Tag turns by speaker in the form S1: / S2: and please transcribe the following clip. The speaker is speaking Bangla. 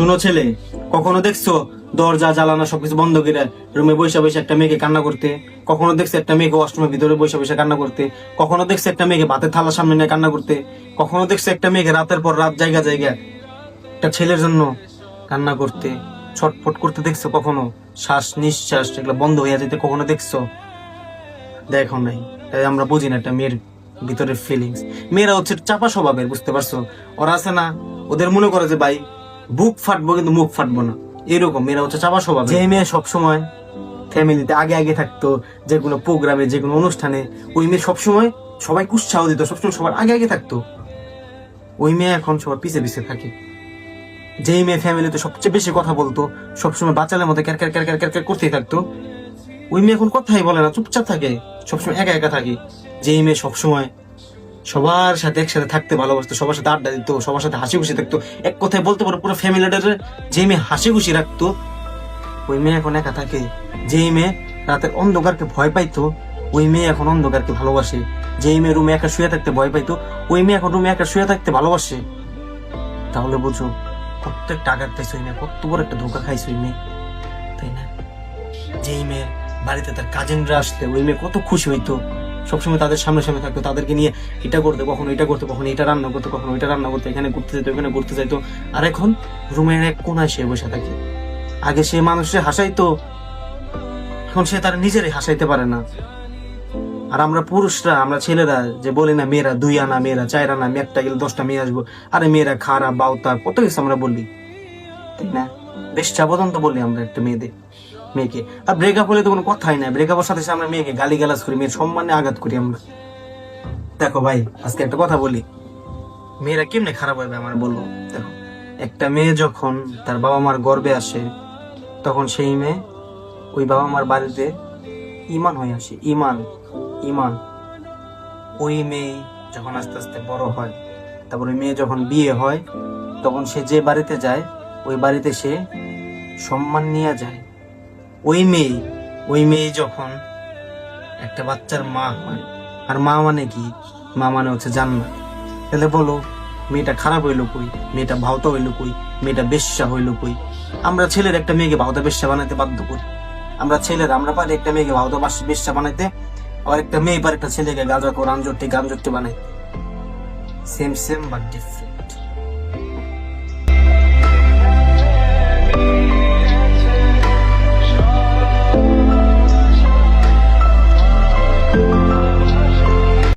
S1: শুনো ছেলে, কখনো দেখছ দরজা জ্বালানো সবকিছু বন্ধ করে রুমে বসে বসে একটা মেয়েকে কান্না করতে? কখনো দেখছ একটা মেয়েকে ওয়াশরুমের ভিতরে বসে বসে কান্না করতে? কখনো দেখছ একটা মেয়েকে ভাতের থালার সামনে নিয়ে কান্না করতে? কখনো দেখছ একটা মেয়েকে রাতের পর রাত জায়গা জায়গা একটা ছেলের জন্য কান্না করতে? ছটফট করতে দেখছ কখনো? শ্বাস নিঃশ্বাস এগুলো বন্ধ হয়ে যেতে কখনো দেখছ? দেখো নাই তাই আমরা বুঝি না একটা মেয়ের ভিতরের ফিলিংস মেয়েরা হচ্ছে চাপা স্বভাবের, বুঝতে পারছ? ওরা আছে না, ওদের মনে করে যে, ভাই বুক ফাটবো কিন্তু মুখ ফাটবো না। এরকম মেয়েরা হচ্ছে চাপা স্বভাব যে মেয়ে সবসময় ফ্যামিলিতে আগে আগে থাকতো, যে কোনো প্রোগ্রামে যে কোনো অনুষ্ঠানে, ওই মেয়ে সবসময় সবাই উৎসাহ দিত, সবসময় সবার আগে আগে থাকতো। ওই মেয়ে এখন সবার পিছে পিছে থাকে। যেই মেয়ে ফ্যামিলিতে সবচেয়ে বেশি কথা বলতো, সবসময় বাচ্চাদের ক্যার ক্যার ক্যার ক্যার ক্যার ক্যার করতেই থাকতো। ওই মেয়ে এখন কথাই বলে না, চুপচাপ থাকে, সবসময় একা একা থাকে। যেই মেয়ে সবসময় সবার সাথে একসাথে থাকতে ভালোবাসতো, সবার সাথে আড্ডা দিত, সবার সাথে হাসি খুশি থাকতো এক কথায় বলতে পারো, পুরো ফ্যামিলিটার যে মেয়ে হাসি খুশি রাখতো, ওই মেয়ে এখন একা থাকে। যেই মেয়ে রাতের অন্ধকারকে ভয় পাইতো, ওই মেয়ে এখন অন্ধকারকে ভালোবাসে। যেই মেয়ে রুমে একা শুয়ে থাকতে ভয় পাইতো, ওই মেয়ে এখন রুমে একা শুয়ে থাকতে ভালোবাসে। তাহলে বুঝো কত একটা আঘাত পাইছো ওই মেয়ে, কত বড় একটা ধোকা খাইছো ওই মেয়ে। তাই না? যেই মেয়ে বাড়িতে তার কাজিনরা আসলে, ওই মেয়ে কত খুশি হইতো। সবসময় তাদের সামনে সামনে থাকতো, তাদেরকে নিয়ে এটা করতে কখনো, এটা করতে কখনো, এটা রান্না করতে কখনো, এটা রান্না করতে, এখানে ঘুরতে যেত, এখানে ঘুরতে যাইতো। আর এখন রুমের এক কোনায় সে বসে থাকে। আগে সে মানুষের হাসাইতো, এখন সে তার নিজেরই হাসাইতে পারে না। আর আমরা পুরুষরা, আমরা ছেলেরা যে বলি না, মেয়েরা দুই আনা, মেয়েরা চার আনা একটা গেলে দশটা মেয়ে আসব। আরে মেয়েরা খারাপ বাউতা, কত কিছু আমরা বলি। তাই না? বেশ চাবদন তো বলি আমরা একটা মেয়েদের। মেয়েকে। আর ব্রেকআপ হলে তো কোনো কথাই নাই। ব্রেকআপের সাথে সাথে আমরা মেয়েকে গালি গালাজ করি, মেয়ের সম্মানে আঘাত করি আমরা। দেখো ভাই, আজকে একটা কথা বলি। মেয়েরা কেমনে খারাপ হবে আমার বলব? দেখো, একটা মেয়ে যখন তার বাবা মার গর্বে আসে, তখন সেই মেয়ে ওই বাবা মার বাড়িতে ইমান হয়ে আসে। ইমান ইমান। ওই মেয়ে যখন আস্তে আস্তে বড় হয়, তারপর ওই মেয়ে যখন বিয়ে হয়, তখন সে যে বাড়িতে যায়, ওই বাড়িতে সে সম্মান নিয়ে যায়। ওই মেয়ে ওই মেয়ে যখন একটা বাচ্চার মা হয়, আর মা মানে কি? মা মানে হচ্ছে জান্নাত। তাহলে বলো, মেয়েটা খারাপ হইল কই? মেয়েটা ভাওতা হইল কই? মেয়েটা বেশ্যা হইল কই? আমরা ছেলের একটা মেয়েকে ভাওতা বেশ্যা বানাইতে বাধ্য করি। আমরা ছেলেরা, আমরা পারি একটা মেয়েকে ভাওতা বেশ্যা বানাইতে আর একটা মেয়ে পারে একটা ছেলেকে গাঁজা কর আঞ্জরটি গাঞ্জরটি বানাইতে সেম সেম বাট ডিফারেন্ট